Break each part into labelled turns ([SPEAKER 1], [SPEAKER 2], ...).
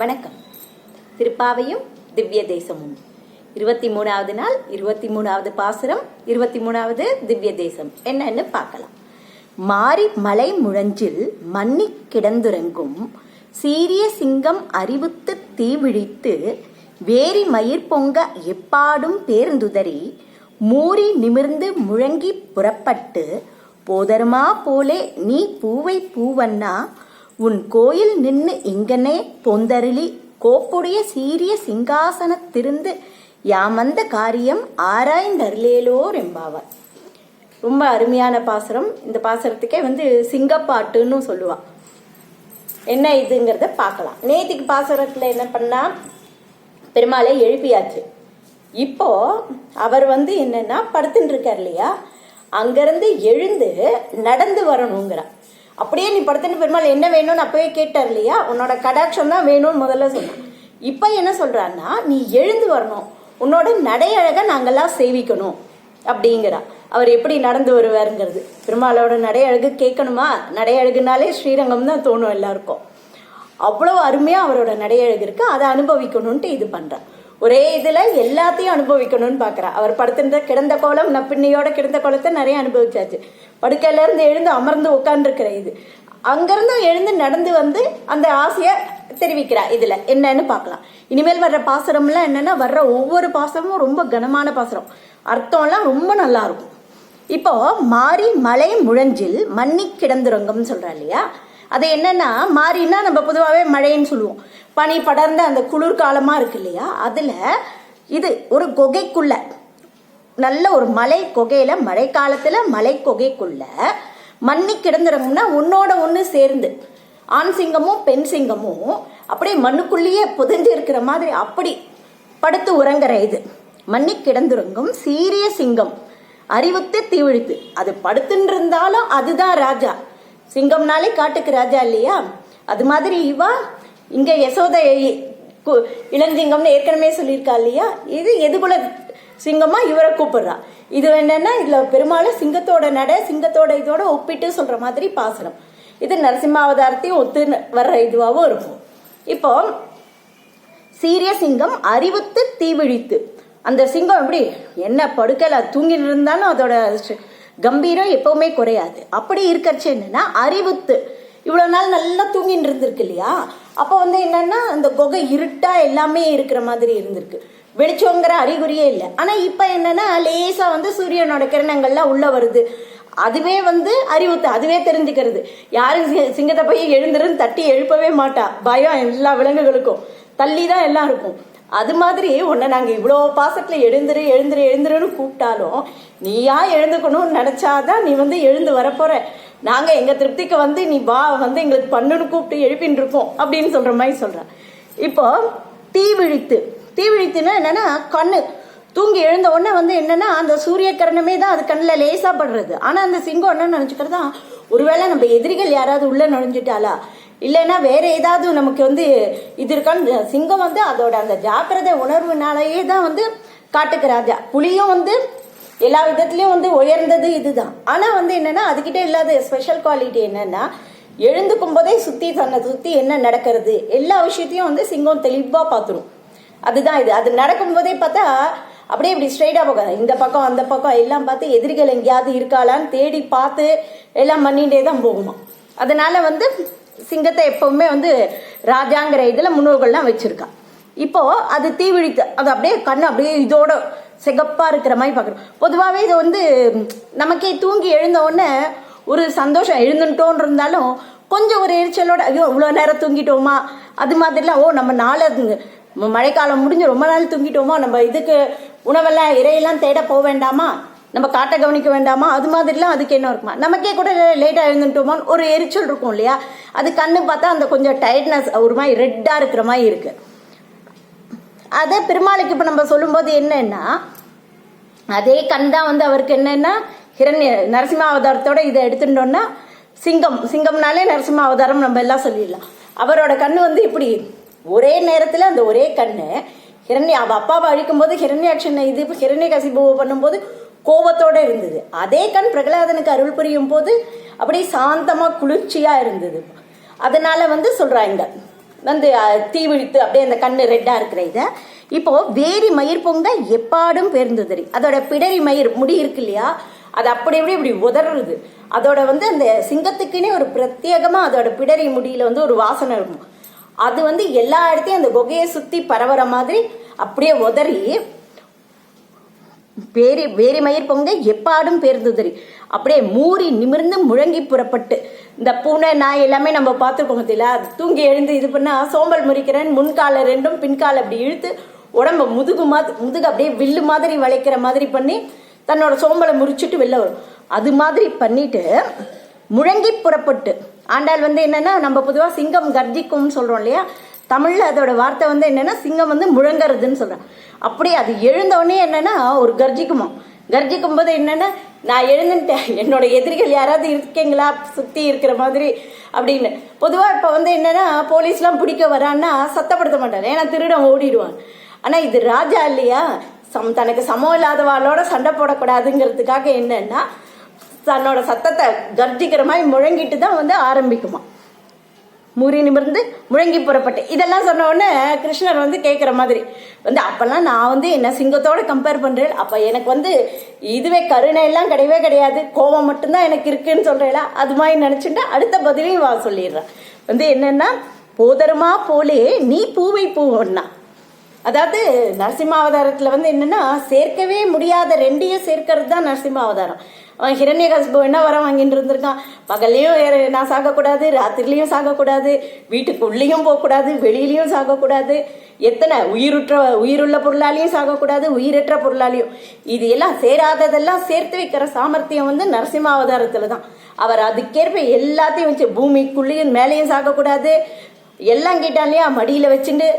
[SPEAKER 1] வணக்கம். திருப்பாவையும் திவ்ய தேசமும். இருபத்தி மூணாவது நாள் இருபத்தி மூணாவது பாசுரம் இருபத்தி மூணாவது திவ்ய தேசம். என்னன்னு பார்க்கலாம். மாறி மலை முழஞ்சில் மன்னி கிடந்துறங்கும் சீரிய சிங்கம் அறிவுத்து தீவிழித்து வேரி மயிர் பொங்க எப்பாடும் பேர்ந்துதறி மூறி நிமிர்ந்து முழங்கி புறப்பட்டு போதருமா போலே நீ பூவை பூவண்ணா உன் கோயில் நின்று இங்கனே பொந்தருளி கோப்புடைய சீரிய சிங்காசனத்திருந்து யாமந்த காரியம் ஆராய்ந்தருளேலோர் என்பாவார் ரொம்ப அருமையான பாசுரம். இந்த பாசுரத்துக்கே வந்து சிங்கப்பாட்டுன்னு சொல்லுவாள் என்ன இதுங்கிறத பார்க்கலாம். நேத்திக்கு பாசுரத்தில் என்ன பண்ணா பெருமாளை எழுப்பியாச்சு. இப்போ அவர் வந்து என்னன்னா படுத்துட்டு இருக்கார் இல்லையா? அங்கிருந்து எழுந்து நடந்து வரணுங்கிறார். அப்படியே நீ படுத்துட்டு பெருமாள் என்ன வேணும்னு அப்பவே கேட்டார் இல்லையா? உன்னோட கடாட்சம் தான் வேணும்னு முதல்ல சொன்னான் இப்போ என்ன சொல்கிறான்னா நீ எழுந்து வரணும். உன்னோட நடையழகை நாங்கள்லாம் சேவிக்கணும். அப்படிங்கிறா அவர் எப்படி நடந்து வருவாருங்கிறது. பெருமாளோட நடையழகு கேட்கணுமா? நடையழகுனாலே ஸ்ரீரங்கம் தான் தோணும் எல்லாருக்கும். அவ்வளோ அருமையாக அவரோட நடையழகு இருக்குது அதை அனுபவிக்கணுன்ட்டு இது பண்ணுறான் ஒரே இதில் எல்லாத்தையும் அனுபவிக்கணும்னு பார்க்குறா அவர் படுத்திருந்த கிடந்த கோலம் நப்பிண்ணியோட கிடந்த கோலத்தை நிறைய அனுபவிச்சாச்சு. படுக்கையில இருந்து எழுந்து அமர்ந்து உட்காந்துருக்கிற இது. அங்கிருந்து எழுந்து நடந்து வந்து அந்த ஆசையை தெரிவிக்கிறா. இதுல என்னன்னு பார்க்கலாம். இனிமேல் வர்ற பாசுரம்லாம் என்னன்னா வர்ற ஒவ்வொரு பாசுரமும் ரொம்ப கனமான பாசுரம். அர்த்தம்லாம் ரொம்ப நல்லா இருக்கும். இப்போ மாறி மலை முழஞ்சில் மன்னி கிடந்துறங்கம்னு சொல்றா இல்லையா? அது என்னன்னா மாறினா நம்ம பொதுவாகவே மழைன்னு சொல்லுவோம். பனி படர்ந்த அந்த குளிர்காலமா இருக்கு இல்லையா? அதுல இது ஒரு கொகைக்குள்ள நல்ல ஒரு மலை கொகையில் மழை காலத்துல மலை கொகைக்குள்ள மண்ணி கிடந்துறோம்னா உன்னோட ஒன்று சேர்ந்து ஆண் சிங்கமும் பெண் சிங்கமும் அப்படியே மண்ணுக்குள்ளேயே புதஞ்சு இருக்கிற மாதிரி அப்படி படுத்து உறங்குற இது. மண்ணி கிடந்துறங்கும் சீரிய சிங்கம் அறிவுத்து தீவிழித்து அது படுத்துன்னு இருந்தாலும் அதுதான் ராஜா. சிங்கம்னாலே காட்டுக்கு ராஜா இல்லையா? அது மாதிரி இவா இங்க யசோதை கு- இளஞ்சிங்கம்னு ஏற்கனவே சொல்லியிருக்கா இல்லையா? இது எதுகுல சிங்கமா? இவரை கூப்பிடுறா. இது என்னன்னா இதுல பெரும்பாலும் சிங்கத்தோட நட சிங்கத்தோட இதோட ஒப்பிட்டு சொல்ற மாதிரி பாசனம். இது நரசிம்மாவதாரத்தையும் ஒத்து வர்ற இதுவாகவும் இருக்கும். இப்போ சீரிய சிங்கம் அறிவுத்து தீவிழித்து. அந்த சிங்கம் எப்படி என்ன படுக்கல தூங்கிட்டு இருந்தாலும் அதோட கம்பீரம் எப்பவுமே குறையாது. அப்படி இருக்கிறச்சு என்னன்னா அறிவுத்து. இவ்வளோ நாள் நல்லா தூங்கின்னு இருந்திருக்கு இல்லையா? அப்போ வந்து என்னன்னா அந்த குகை இருட்டா எல்லாமே இருக்கிற மாதிரி இருந்திருக்கு. வெளிச்சங்கிற அறிகுறியே இல்லை. ஆனால் இப்போ என்னன்னா லேசாக வந்து சூரியனோட கிரணங்கள்லாம் உள்ளே வருது. அதுவே வந்து அறிவுத்து அதுவே தெரிஞ்சுக்கிறது. யாரும் சிங்கத்தை போய் எழுந்திருந்து தட்டி எழுப்பவே மாட்டா. பயம் எல்லா விலங்குகளுக்கும். தள்ளி தான் எல்லாம் இருக்கும். அது மாதிரி உன்னை நாங்கள் இவ்வளோ பாசத்தில் எழுந்துரு எழுந்துரு எழுந்துருன்னு கூப்பிட்டாலும் நீயா எழுந்துக்கணும்னு நினச்சாதான் நீ வந்து எழுந்து வரப்போற. நாங்கள் எங்கள் திருப்திக்கு வந்து நீ வா வந்து எங்களுக்கு பண்ணுன்னு கூப்பிட்டு எழுப்பின்னு இருக்கோம் அப்படின்னு சொல்கிற மாதிரி சொல்கிறேன் இப்போ தீ விழித்து தீ விழித்துன்னா என்னென்னா கண்ணு. தூங்கி எழுந்த உடனே வந்து என்னென்னா அந்த சூரிய கிரணமே தான் அது கண்ணில் லேசாக படுறது. ஆனால் அந்த சிங்கம் என்ன நினச்சிக்கிறதா ஒருவேளை நம்ம எதிரிகள் யாராவது உள்ளே நுழைஞ்சிட்டாலா இல்லைன்னா வேற ஏதாவது நமக்கு வந்து இது இருக்கான்னு சிங்கம் வந்து அதோட அந்த ஜாக்கிரதை உணர்வுனாலேயே தான் வந்து காட்டுக்கு ராஜா புலியும் வந்து எல்லா விதத்துலயும் வந்து உயர்ந்தது இதுதான். ஆனா வந்து என்னன்னா அதுகிட்ட இல்லாத ஸ்பெஷல் குவாலிட்டி என்னன்னா எழுந்துக்கும் போதே சுத்தி தன்னை சுத்தி என்ன நடக்கிறது எல்லா விஷயத்தையும் வந்து சிங்கம் தெளிவா பார்த்துரும். அதுதான் இது. அது நடக்கும்போதே பார்த்தா அப்படியே இப்படி ஸ்ட்ரைட்டாக போகாது. இந்த பக்கம் அந்த பக்கம் எல்லாம் பார்த்து எதிரிகள் எங்கேயாவது இருக்காளான்னு தேடி பார்த்து எல்லாம் பண்ணிகிட்டே தான் போகுமா அதனால வந்து சிங்கத்தை எப்பவுமே வந்து ராஜாங்கிற இதில் முன்னோர்கள்லாம் வச்சிருக்கா. இப்போ அது தீவிழித்து அது அப்படியே கண்ணு அப்படியே இதோட சிகப்பாக இருக்கிற மாதிரி பார்க்குறோம் பொதுவாகவே இது வந்து நமக்கே தூங்கி எழுந்த உடனே ஒரு சந்தோஷம் எழுந்துட்டோன்னு இருந்தாலும் கொஞ்சம் ஒரு எரிச்சலோட ஐயோ இவ்வளோ நேரம் தூங்கிட்டோமா? அது மாதிரிலாம் ஓ நம்ம நாளை மழைக்காலம் முடிஞ்சு ரொம்ப நாள் தூங்கிட்டோமா? நம்ம இதுக்கு உணவெல்லாம் இறையெல்லாம் தேட போக வேண்டாமா? நம்ம காட்டை கவனிக்க வேண்டாமா? அது மாதிரிலாம் அதுக்கு என்ன இருக்குமா? நமக்கே கூட லேட்டாக எழுந்துட்டோமான்னு ஒரு எரிச்சல் இருக்கும் இல்லையா? அது கண்ணு பார்த்தா அந்த கொஞ்சம் டயர்ட்னஸ் ஒரு மாதிரி ரெட்டாக இருக்கிற மாதிரி இருக்கு. அதை பெருமாளுக்கு இப்போ நம்ம சொல்லும்போது என்னன்னா அதே கண் தான் வந்து அவருக்கு என்னன்னா ஹிரண்ய நரசிம்ம அவதாரத்தோட இதை எடுத்துட்டோம்னா சிங்கம் சிங்கம்னாலே நரசிம்ம அவதாரம் நம்ம எல்லாம் சொல்லிடலாம். அவரோட கண்ணு வந்து இப்படி ஒரே நேரத்தில் அந்த ஒரே கண்ணு ஹிரண்ய அவள் அப்பாவை அழிக்கும் போது ஹிரண்யாட்சனை இது ஹிரண்ய கசிபுவை பண்ணும்போது கோபத்தோட இருந்தது. அதே கண் பிரகலாதனுக்கு அருள் புரியும் போது அப்படியே சாந்தமா குளிர்ச்சியா இருந்தது. அதனால வந்து சொல்றாங்க வந்து தீ விழித்து அப்படியே அந்த கண்ணு ரெட்டா இருக்கிற இதை. இப்போ வேரி மயிர் பொங்க எப்பாடும் பேர்ந்துதறி அதோட பிடரி மயிர் முடி இருக்கு இல்லையா? அது அப்படி இப்படி இப்படி உதறது. அதோட வந்து அந்த சிங்கத்துக்குன்னே ஒரு பிரத்யேகமா அதோட பிடரி முடியில வந்து ஒரு வாசனை இருக்கும். அது வந்து எல்லா இடத்தையும் அந்த குகையை சுத்தி பரவற மாதிரி அப்படியே உதறி பேரி வேரி மயிர் பொங்க எப்பாடும் பேர்ந்துதறி. அப்படியே மூறி நிமிர்ந்து முழங்கி புறப்பட்டு இந்த பூனை நாய் எல்லாமே நம்ம பார்த்துருக்கோம் தெரியல அது தூங்கி எழுந்து இது பண்ணா சோம்பல் முறிக்கிறேன் முன்கால ரெண்டும் பின்கால அப்படி இழுத்து உடம்ப முதுகு மாதிரி முதுகு அப்படியே வில்லு மாதிரி வளைக்கிற மாதிரி பண்ணி தன்னோட சோம்பலை முறிச்சிட்டு வெளில வரும். அது மாதிரி பண்ணிட்டு முழங்கி புறப்பட்டு ஆண்டாள் வந்து என்னன்னா நம்ம பொதுவாக சிங்கம் கர்ஜிக்கும்னு சொல்கிறோம் இல்லையா? தமிழில் அதோட வார்த்தை வந்து என்னென்னா சிங்கம் வந்து முழங்கறதுன்னு சொல்றேன் அப்படியே அது எழுந்தோடனே என்னென்னா ஒரு கர்ஜிக்குமா கர்ஜிக்கும் போது என்னென்னா நான் எழுந்துட்டேன். என்னோட எதிரிகள் யாராவது இருக்கீங்களா? சுற்றி இருக்கிற மாதிரி அப்படின்னு. பொதுவாக இப்போ வந்து என்னென்னா போலீஸ்லாம் பிடிக்க வரான்னா சத்தப்படுத்த மாட்டார் ஏன்னா திருடம் ஓடிடுவான். ஆனால் இது ராஜா இல்லையா? சம் தனக்கு சமம் இல்லாதவாளோட சண்டை போடக்கூடாதுங்கிறதுக்காக என்னன்னா தன்னோட சத்தத்தை கர்ஜிக்கிற மாதிரி முழங்கிட்டு தான் வந்து ஆரம்பிக்குமா முறி நிமிர்ந்து முழங்கி புறப்பட்டு. இதெல்லாம் சொன்ன உடனே கிருஷ்ணர் வந்து கேட்குற மாதிரி வந்து அப்போல்லாம் நான் வந்து என்ன சிங்கத்தோட கம்பேர் பண்ணுறேன் அப்போ எனக்கு வந்து இதுவே கருணை எல்லாம் கிடையவே கிடையாது. கோபம் மட்டும்தான் எனக்கு இருக்குன்னு சொல்றேல அது மாதிரி நினச்சிட்டு அடுத்த பதிலையும் வா சொல்லிடுறேன். வந்து என்னென்னா போதருமா போலே நீ பூவை பூவன்னா அதாவது நரசிம்மாவதாரத்துல வந்து என்னென்னா சேர்க்கவே முடியாத ரெண்டையும் சேர்க்கறது தான் நரசிம்மாவதாரம். அவன் ஹிரண்யகசிபு என்ன வர வாங்கிட்டு இருந்திருக்கான்? பகல்லையும் நான் சாகக்கூடாது ராத்திரிலையும் சாகக்கூடாது வீட்டுக்குள்ளேயும் போகக்கூடாது வெளியிலையும் சாகக்கூடாது. எத்தனை உயிருற்ற உயிருள்ள பொருளாலையும் சாகக்கூடாது உயிரற்ற பொருளாலையும். இது எல்லாம் சேராததெல்லாம் சேர்த்து வைக்கிற சாமர்த்தியம் வந்து நரசிம்மாவதாரத்துல தான். அவர் அதுக்கேற்ப எல்லாத்தையும் வச்சு பூமிக்குள்ளேயும் மேலேயும் சாகக்கூடாது எல்லாம் கேட்டாலையா மடியில் வச்சுட்டு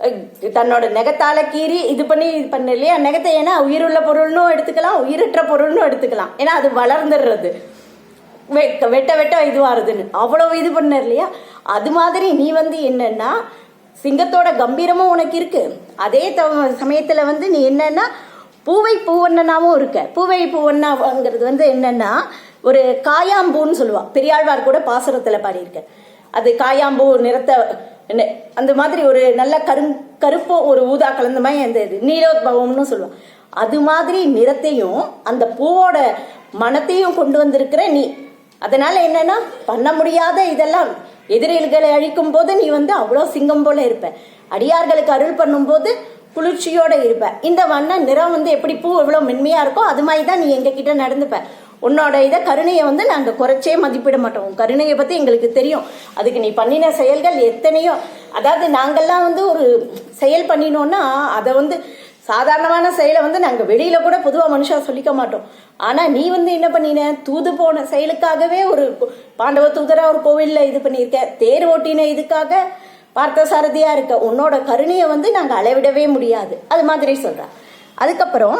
[SPEAKER 1] தன்னோட நெகத்தால கீறி இது பண்ணி இது பண்ண இல்லையா? நெகத்தை ஏன்னா உயிருள்ள பொருள்னும் எடுத்துக்கலாம் உயிரற்ற பொருள்னும் எடுத்துக்கலாம். ஏன்னா அது வளர்ந்துடுறது. வெட்ட வெட்ட வெட்ட இதுவாருதுன்னு. அவ்வளவு இது பண்ண இல்லையா? அது மாதிரி நீ வந்து என்னன்னா சிங்கத்தோட கம்பீரமும் உனக்கு இருக்கு. அதே த- சமயத்துல வந்து நீ என்னன்னா பூவை பூவண்ணனாவும் இருக்க. பூவை பூவண்ணாங்கிறது வந்து என்னன்னா ஒரு காயாம்பூன்னு சொல்லுவாள் பெரியாழ்வார் கூட பாசுரத்துல பாடியிருக்க. அது காயாம்பூ நிறத்தை அந்த மாதிரி ஒரு நல்ல கரு கருப்போ ஒரு ஊதா கலந்த மாதிரி அந்த இது நீலோத்பவம்னு சொல்லுவோம் அது மாதிரி நிறத்தையும் அந்த பூவோட மனத்தையும் கொண்டு வந்திருக்கிற நீ. அதனால என்னன்னா பண்ண முடியாத இதெல்லாம் எதிரிகளை அழிக்கும் போது நீ வந்து அவ்வளோ சிங்கம் போல இருப்ப. அடியார்களுக்கு அருள் பண்ணும்போது குளிர்ச்சியோட இருப்ப. இந்த வண்ண நிறம் வந்து எப்படி பூ எவ்வளோ மென்மையா இருக்கோ அது மாதிரி தான் நீ எங்ககிட்ட நடந்துப்ப. உன்னோட இதை கருணையை வந்து நாங்கள் குறைச்சே மதிப்பிட மாட்டோம். கருணையை பற்றி எங்களுக்கு தெரியும். அதுக்கு நீ பண்ணின செயல்கள் எத்தனையோ அதாவது நாங்கள்லாம் வந்து ஒரு செயல் பண்ணினோன்னா அதை வந்து சாதாரணமான செயலை வந்து நாங்கள் வெளியில் கூட பொதுவாக மனுஷா சொல்லிக்க மாட்டோம். ஆனால் நீ வந்து என்ன பண்ணின? தூது போன செயலுக்காகவே ஒரு பாண்டவ தூதராக ஒரு கோவிலில் இது பண்ணியிருக்க. தேர் ஓட்டின இதுக்காக பார்த்த சாரதியாக இருக்க. உன்னோட கருணையை வந்து நாங்கள் அளவிடவே முடியாது. அது மாதிரி சொல்றேன் அதுக்கப்புறம்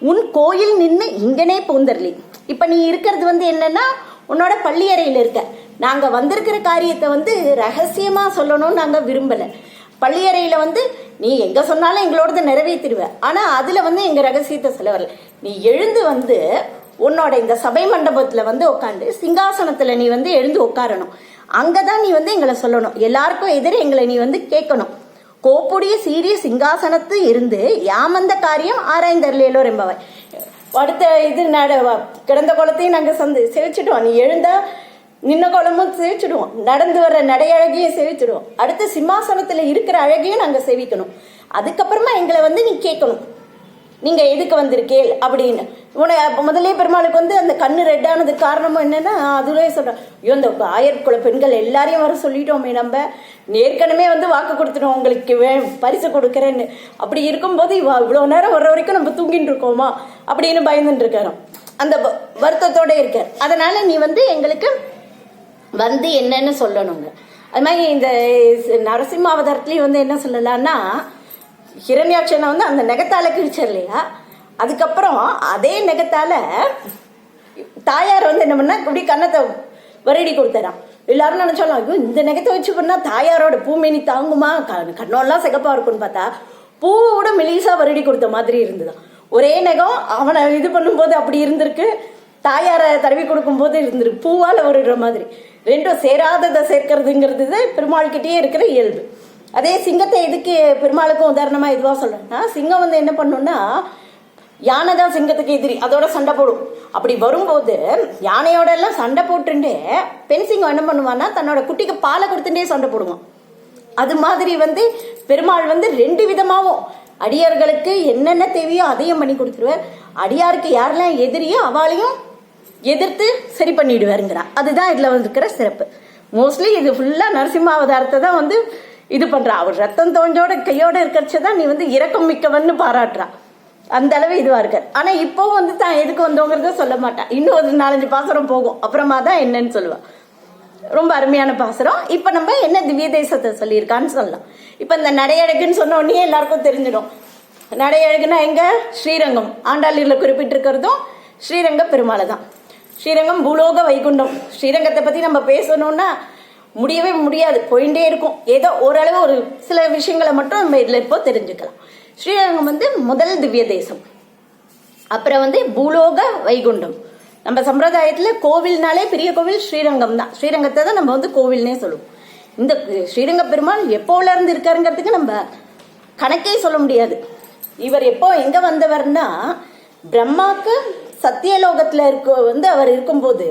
[SPEAKER 1] உன் கோயில் நின்று இங்கனே பூந்தர்லி இப்ப நீ இருக்கிறது வந்து என்னன்னா உன்னோட பள்ளியறையில் இருக்க. நாங்க வந்திருக்கிற காரியத்தை வந்து ரகசியமா சொல்லணும்னு நாங்க விரும்பல. பள்ளியறையில வந்து நீ எங்க சொன்னாலும் எங்களோடது நிறைவேற்றிடுவ. ஆனா அதுல வந்து எங்க ரகசியத்தை சொல்ல வரல. நீ எழுந்து வந்து உன்னோட இந்த சபை மண்டபத்துல வந்து உட்காந்து சிங்காசனத்துல நீ வந்து எழுந்து உட்காரணும் அங்கதான் நீ வந்து எங்களை சொல்லணும். எல்லாருக்கும் எதிரே எங்களை நீ வந்து கேட்கணும். கோப்புடைய சீரிய சிங்காசனத்து இருந்து யாமந்த காரியம் ஆராய்ந்தர்லேலோ என்பவர். அடுத்த இது நட கிடந்த குளத்தையும் நாங்க சந்து சிரிச்சிடுவோம் நீ எழுந்தா நின்ன குளமும் சிரிச்சிடுவோம் நடந்து வர்ற நடையழகையும் சிரிச்சிடுவோம் அடுத்த சிம்மாசனத்துல இருக்கிற அழகையும் நாங்க செவிக்கணும். அதுக்கப்புறமா எங்களை வந்து நீ கேட்கணும். நீங்க எதுக்கு வந்திருக்கேள் அப்படின்னு. உன முதலே பெருமாளுக்கு வந்து அந்த கண்ணு ரெட்டானது காரணமும் என்னன்னா அதுவே சொல்றேன் ஐயோ இந்த ஆயர்குல பெண்கள் எல்லாரையும் வர சொல்லிட்டோமே நம்ம. ஏற்கனவே வந்து வாக்கு கொடுத்துட்டோம் உங்களுக்கு வே பரிசு கொடுக்குறேன்னு. அப்படி இருக்கும்போது இவ இவ்வளவு நேரம் வர்ற வரைக்கும் நம்ம தூங்கிட்டு இருக்கோமா அப்படின்னு பயந்துட்டு இருக்காராம். அந்த வ- வருத்தத்தோட இருக்கார். அதனால நீ வந்து எங்களுக்கு வந்து என்னன்னு சொல்லணுங்க. அது மாதிரி இந்த நரசிம்ம அவதாரத்துலயும் வந்து என்ன சொல்லலாம்னா ஹிரண்யாட்சனை வந்து அந்த நெகத்தால கிழிச்சார் இல்லையா அதுக்கப்புறம் அதே நெகத்தால தாயார் வந்து என்ன பண்ணா இப்படி கன்னத்தை வருடி கொடுத்தாராம் எல்லாரும் நினைச்சாலும் ஐயோ இந்த நெகத்தை வச்சு பண்ணா தாயாரோட பூமேனி தாங்குமா? கண்ணோல்லாம் கண்ணெல்லாம் சிகப்பா இருக்கும்னு பார்த்தா பூவோட மெலிசா வருடி கொடுத்த மாதிரி இருந்துதான் ஒரே நெகம் அவனை இது பண்ணும்போது அப்படி இருந்திருக்கு. தாயாரை தடவி கொடுக்கும்போது இருந்திருக்கு பூவால வருடுற மாதிரி. ரெண்டும் சேராததை சேர்க்கறதுங்கிறது தான் பெருமாள்கிட்டயே இருக்கிற இயல்பு. அதே சிங்கத்தை எதுக்கு பெருமாளுக்கும் உதாரணமா இதுவா சொல்றேன்னா சிங்கம் வந்து என்ன பண்ணும்னா யானை தான் சிங்கத்துக்கு எதிரி அதோட சண்டை போடும். அப்படி வரும்போது யானையோட எல்லாம் சண்டை போட்டுட்டு பெண் சிங்கம் என்ன பண்ணுவான்னா தன்னோட குட்டிக்கு பாலை கொடுத்துட்டே சண்டை போடுவான். அது மாதிரி வந்து பெருமாள் வந்து ரெண்டு விதமாவும் அடியார்களுக்கு என்னென்ன தேவையோ அதையும் பண்ணி கொடுத்துருவார். அடியாருக்கு யாரெல்லாம் எதிரியோ அவளையும் எதிர்த்து சரி பண்ணிடுவாருங்கிறா அதுதான் இதுல வந்திருக்கிற சிறப்பு. மோஸ்ட்லி இது ஃபுல்லா நரசிம்ம அவதாரத்தை தான் வந்து இது பண்ணுறா அவர் ரத்தம் தோஞ்சோட கையோட இருக்கிறச்ச தான் நீ வந்து இறக்கம் மிக்கவன்னு பாராட்டுறா. அந்த அளவு இதுவாக இருக்கார். ஆனால் இப்போவும் வந்து தான் எதுக்கு வந்தோங்கிறத சொல்ல மாட்டான் இன்னும் ஒரு நாலஞ்சு பாசரம் போகும். அப்புறமா தான் என்னன்னு சொல்லுவாள் ரொம்ப அருமையான பாசுரம். இப்ப நம்ம என்ன திவ்ய தேசத்தை சொல்லியிருக்கான்னு சொல்லலாம். இப்ப இந்த நடையழகுன்னு சொன்ன உடனே எல்லாருக்கும் தெரிஞ்சிடும். நடையழகுனா எங்க? ஸ்ரீரங்கம். ஆண்டாளியில் குறிப்பிட்டிருக்கிறதும் ஸ்ரீரங்க பெருமாளை தான். ஸ்ரீரங்கம் பூலோக வைகுண்டம். ஸ்ரீரங்கத்தை பத்தி நம்ம பேசணும்னா முடியவே முடியாது. போயிட்டே இருக்கும். ஏதோ ஓரளவு ஒரு சில விஷயங்களை மட்டும் நம்ம இதில் இப்போ தெரிஞ்சுக்கலாம். ஸ்ரீரங்கம் வந்து முதல் திவ்ய தேசம். அப்புறம் வந்து பூலோக வைகுண்டம். நம்ம சம்பிரதாயத்தில் கோவில்னாலே பெரிய கோவில் ஸ்ரீரங்கம் தான். ஸ்ரீரங்கத்தை தான் நம்ம வந்து கோவில்னே சொல்லுவோம். இந்த ஸ்ரீரங்க பெருமாள் எப்போல இருந்து இருக்காருங்கிறதுக்கு நம்ம கணக்கே சொல்ல முடியாது. இவர் எப்போ எங்க வந்தவர்னா பிரம்மாக்கு சத்தியலோகத்தில் இருக்க வந்து அவர் இருக்கும்போது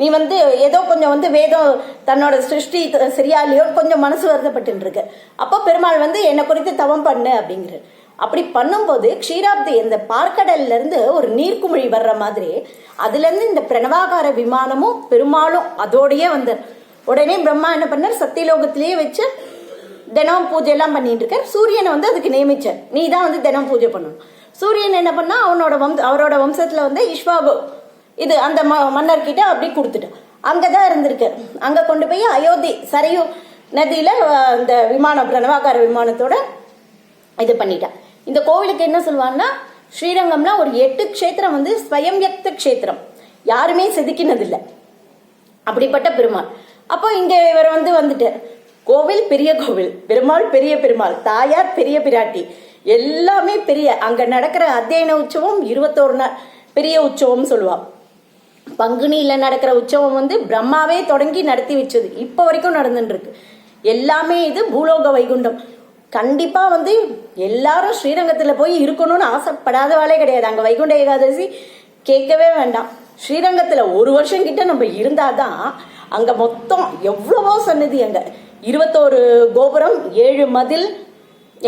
[SPEAKER 1] நீ வந்து ஏதோ கொஞ்சம் வந்து வேதம் தன்னோட சிருஷ்டி சரியா இல்லையோ கொஞ்சம் மனசு வருத்தப்பட்டு இருக்கு அப்போ பெருமாள் வந்து என்னை குறித்து தவம் பண்ணு அப்படிங்கிற அப்படி பண்ணும்போது க்ஷீராப்தி இந்த பார்க்கடல்ல இருந்து ஒரு நீர்க்குமிழி வர்ற மாதிரி அதுல இருந்து இந்த பிரணவாகார விமானமும் பெருமாளும் அதோடயே வந்தார் உடனே பிரம்மா என்ன பண்ணார்? சத்தியலோகத்திலேயே வச்சு தினம் பூஜை எல்லாம் பண்ணிட்டு இருக்கார் சூரியனை வந்து அதுக்கு நியமிச்சார். நீ தான் வந்து தினம் பூஜை பண்ணணும். சூரியன் என்ன பண்ணா அவனோட வம்ச அவரோட வம்சத்துல வந்து இஷ்வாபு இது அந்த ம- மன்னர்கிட்ட அப்படி கொடுத்துட்டேன் அங்கே தான் இருந்திருக்கு. அங்கே கொண்டு போய் அயோத்தி சரையு நதியில் இந்த விமானம் பிரணவாகார விமானத்தோட இது பண்ணிட்டேன் இந்த கோவிலுக்கு என்ன சொல்லுவாங்கன்னா ஸ்ரீரங்கம்னா ஒரு எட்டு க்ஷேத்திரம் வந்து ஸ்வயம்யக்த க்ஷேத்திரம். யாருமே செதுக்கினதில்லை. அப்படிப்பட்ட பெருமாள். அப்போ இங்கே இவர் வந்து வந்துட்டார் கோவில் பெரிய கோவில் பெருமாள் பெரிய பெருமாள் தாயார் பெரிய பிராட்டி எல்லாமே பெரிய அங்கே நடக்கிற அத்தியன உற்சவம் இருபத்தோரு நாள் பெரிய உற்சவம் சொல்லுவாள் பங்குனியில் நடக்கிற உற்சவம் வந்து பிரம்மாவே தொடங்கி நடத்தி வச்சது. இப்போ வரைக்கும் நடந்துட்டு இருக்கு எல்லாமே இது பூலோக வைகுண்டம். கண்டிப்பாக வந்து எல்லாரும் ஸ்ரீரங்கத்தில் போய் இருக்கணும்னு ஆசைப்படாதவாளே கிடையாது. அங்கே வைகுண்ட ஏகாதசி கேட்கவே வேண்டாம். ஸ்ரீரங்கத்தில் ஒரு வருஷம் கிட்ட நம்ம இருந்தால் தான் அங்கே மொத்தம் எவ்வளவோ சன்னதி அங்கே. இருபத்தோரு கோபுரம் ஏழு மதில்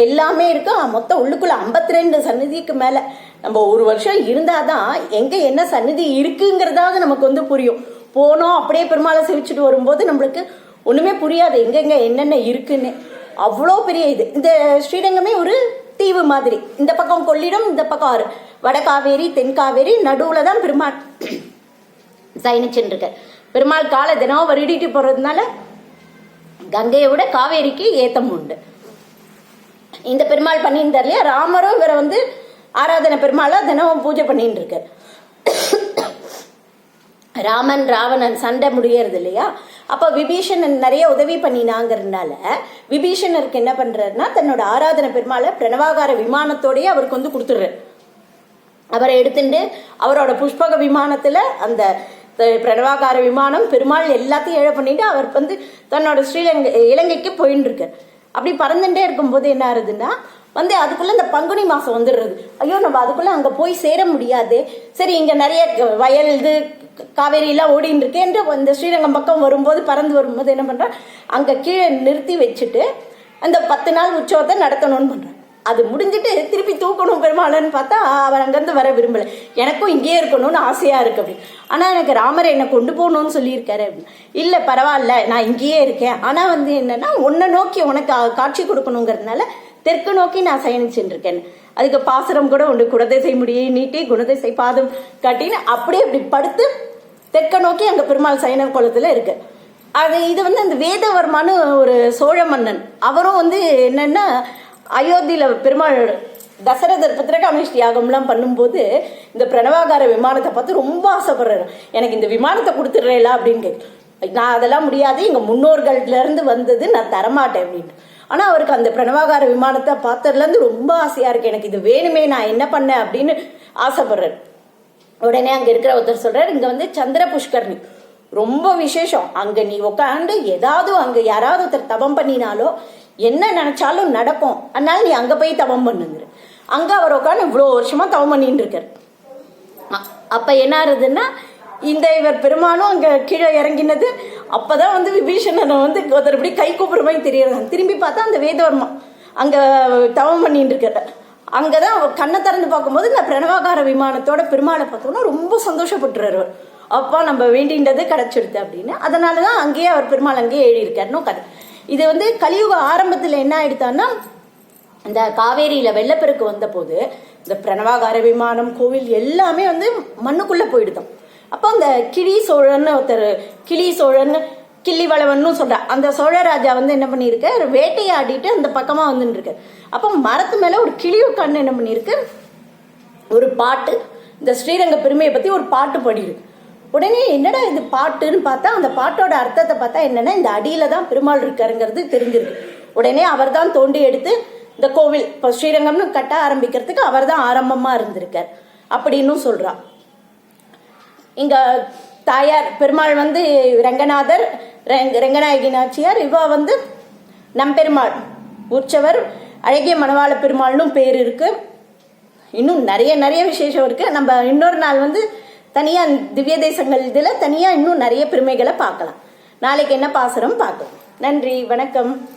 [SPEAKER 1] எல்லாமே இருக்கு. மொத்தம் உள்ளுக்குள்ள 52 ரெண்டு சன்னதிக்கு மேலே. நம்ம ஒரு வருஷம் இருந்தாதான் எங்க என்ன சன்னதி இருக்குங்கிறதாவது நமக்கு வந்து புரியும். போனோம் அப்படியே பெருமாளை சிரிச்சுட்டு வரும்போது நம்மளுக்கு ஒண்ணுமே புரியாது. எங்கெங்க என்னென்ன இருக்குன்னு. அவ்வளோ பெரிய இது. இந்த ஸ்ரீரங்கமே ஒரு தீவு மாதிரி. இந்த பக்கம் கொள்ளிடம் இந்த பக்கம் ஆறு. வட காவேரி தென் காவேரி நடுவுல தான் பெருமாள் சயனிச்சுட்டு பெருமாள் காலை தினம் வருடிட்டு போறதுனால கங்கையை விட காவேரிக்கு ஏத்தம் உண்டு. இந்த பெருமாள் பண்ணியிருந்தார் இல்லையா? ராமரும் இவரை வந்து ஆராதனை பெருமாளை தினமும் பூஜை பண்ணிட்டு இருக்கார். ராமன் ராவணன் சண்டை முடியறது இல்லையா? அப்ப விபீஷணன் நிறைய உதவி பண்ணினாங்கிறதுனால விபீஷணருக்கு என்ன பண்றாருன்னா தன்னோட ஆராதனை பெருமாளை பிரணவாகார விமானத்தோடையே அவருக்கு வந்து கொடுத்துடுறாரு. அவரை எடுத்துட்டு அவரோட புஷ்பக விமானத்துல அந்த பிரணவாகார விமானம் பெருமாள் எல்லாத்தையும் ஏழை பண்ணிட்டு அவர் வந்து தன்னோட ஸ்ரீலங்கை இலங்கைக்கு போயின்னு இருக்கார். அப்படி பறந்துட்டே இருக்கும்போது என்ன ஆகுதுன்னா வந்து அதுக்குள்ள இந்த பங்குனி மாசம் வந்துடுறது. ஐயோ நம்ம அதுக்குள்ள அங்க போய் சேர முடியாது. சரி இங்க நிறைய வயல் இது க- காவேரி எல்லாம் ஓடின்னு இருக்கு என்று இந்த ஸ்ரீரங்கம் பக்கம் வரும்போது பறந்து வரும்போது என்ன பண்ணுறான் அங்க கீழே நிறுத்தி வச்சுட்டு அந்த பத்து நாள் உற்சவத்தை நடத்தணும்னு பண்ணுறான் அது முடிஞ்சிட்டு திருப்பி தூக்கணும் பெருமாளன்னு பார்த்தா அவர் அங்கேருந்து வர விரும்பல. எனக்கும் இங்கேயே இருக்கணும்னு ஆசையா இருக்கு அப்படி. ஆனா எனக்கு ராமர் என்னை கொண்டு போகணும்னு சொல்லியிருக்காரு அப்படின்னு இல்ல பரவாயில்ல நான் இங்கேயே இருக்கேன். ஆனா வந்து என்னன்னா உன்னை நோக்கி உனக்கு காட்சி கொடுக்கணுங்கிறதுனால தெற்கு நோக்கி நான் பயணிச்சுட்டு இருக்கேன் அதுக்கு பாசுரம் கூட உண்டு. குணதிசை முடியை நீட்டி குணதிசை பாதம் காட்டின்னு அப்படியே அப்படி படுத்து தெற்க நோக்கி அங்க பெருமாள் சைன குளத்துல இருக்கு. அது இது வந்து அந்த வேதவர்மான்னு ஒரு சோழ மன்னன். அவரும் வந்து என்னன்னா அயோத்தியில பெருமாள் தசரதர் புத்திரகாமேஷ்டி யாகம்லாம் பண்ணும்போது இந்த பிரணவாகார விமானத்தை பார்த்து ரொம்ப ஆசைப்படுறாரு. எனக்கு இந்த விமானத்தை கொடுத்துட்றேலா அப்படின்னு கேட்டு நான் அதெல்லாம் முடியாது. எங்க முன்னோர்கள்ல இருந்து வந்தது நான் தரமாட்டேன் அப்படின்னு. ஆனால் அவருக்கு அந்த பிரணவாகார விமானத்தை பார்த்ததுலேருந்து ரொம்ப ஆசையாக இருக்கு. எனக்கு இது வேணுமே நான் என்ன பண்ணேன் அப்படின்னு ஆசைப்படுறாரு உடனே அங்கே இருக்கிற ஒருத்தர் சொல்கிறார் இங்கே வந்து சந்திர புஷ்கர்ணி ரொம்ப விசேஷம். அங்கே நீ உட்காந்து ஏதாவது அங்கே யாராவது ஒருத்தர் தவம் பண்ணினாலோ என்ன நினச்சாலும் நடக்கும். அதனால நீ அங்கே போய் தவம் பண்ணுங்கிற. அங்கே அவர் உட்காந்து இவ்வளோ வருஷமாக தவம் பண்ணிட்டு இருக்கார். அப்போ என்ன ஆகுதுன்னா இந்த இவர் பெருமானும் அங்கே கீழே இறங்கினது அப்பதான் வந்து விபீஷணனை வந்து ஒருத்தர் கை கூப்பிட்ற மாதிரி தெரியறாங்க திரும்பி பார்த்தா அந்த வேதவர்மா அங்கே தவம் பண்ணிட்டு இருக்காரு அங்கே தான் கண்ணை திறந்து பார்க்கும்போது இந்த பிரணவாகார விமானத்தோட பெருமாளை பார்த்தோன்னா ரொம்ப சந்தோஷப்பட்டுறாரு அவர். அப்பா நம்ம வேண்டின்றது கிடைச்சிடுது அப்படின்னு. அதனாலதான் அங்கேயே அவர் பெருமாள் அங்கேயே எழுதியிருக்காருன்னு கதை. இது வந்து கலியுக ஆரம்பத்தில் என்ன ஆயிடுத்தான்னா இந்த காவேரியில் வெள்ளப்பெருக்கு வந்தபோது இந்த பிரணவாகார விமானம் கோவில் எல்லாமே வந்து மண்ணுக்குள்ளே போயிடுதான் அப்போ அந்த கிளி சோழன் ஒருத்தர் கிளி சோழன் கிள்ளி வளவன்னு சொல்ற அந்த சோழராஜா வந்து என்ன பண்ணியிருக்காரு வேட்டையாடிட்டு அந்த பக்கமா வந்துட்டு இருக்காரு அப்போ மரத்து மேல ஒரு கிளி உட்காந்து என்ன பண்ணியிருக்கு? ஒரு பாட்டு. இந்த ஸ்ரீரங்க பெருமையை பத்தி ஒரு பாட்டு பாடியிருக்கு. உடனே என்னடா இது பாட்டுன்னு பார்த்தா அந்த பாட்டோட அர்த்தத்தை பார்த்தா என்னன்னா இந்த அடியில தான் பெருமாள் இருக்காருங்கிறது தெரிஞ்சிருக்கு. உடனே அவர் தான் தோண்டி எடுத்து இந்த கோவில் இப்போ ஸ்ரீரங்கம்னு கட்ட ஆரம்பிக்கிறதுக்கு அவர் தான் ஆரம்பமா இருந்திருக்கார். அப்படின்னு சொல்றான் இங்க தாயார் பெருமாள் வந்து ரங்கநாதர் ரங்கநாயகி நாச்சியார் இவ வந்து நம்பெருமாள் உற்சவர் அழகிய மணவாள பெருமாள்னும் பேர் இருக்கு. இன்னும் நிறைய நிறைய விசேஷம் இருக்கு. நம்ம இன்னொரு நாள் வந்து தனியா திவ்ய தேசங்கள் இதில் தனியா இன்னும் நிறைய பெருமைகளை பார்க்கலாம். நாளைக்கு என்ன பாசுரம் பார்க்கலாம். நன்றி வணக்கம்.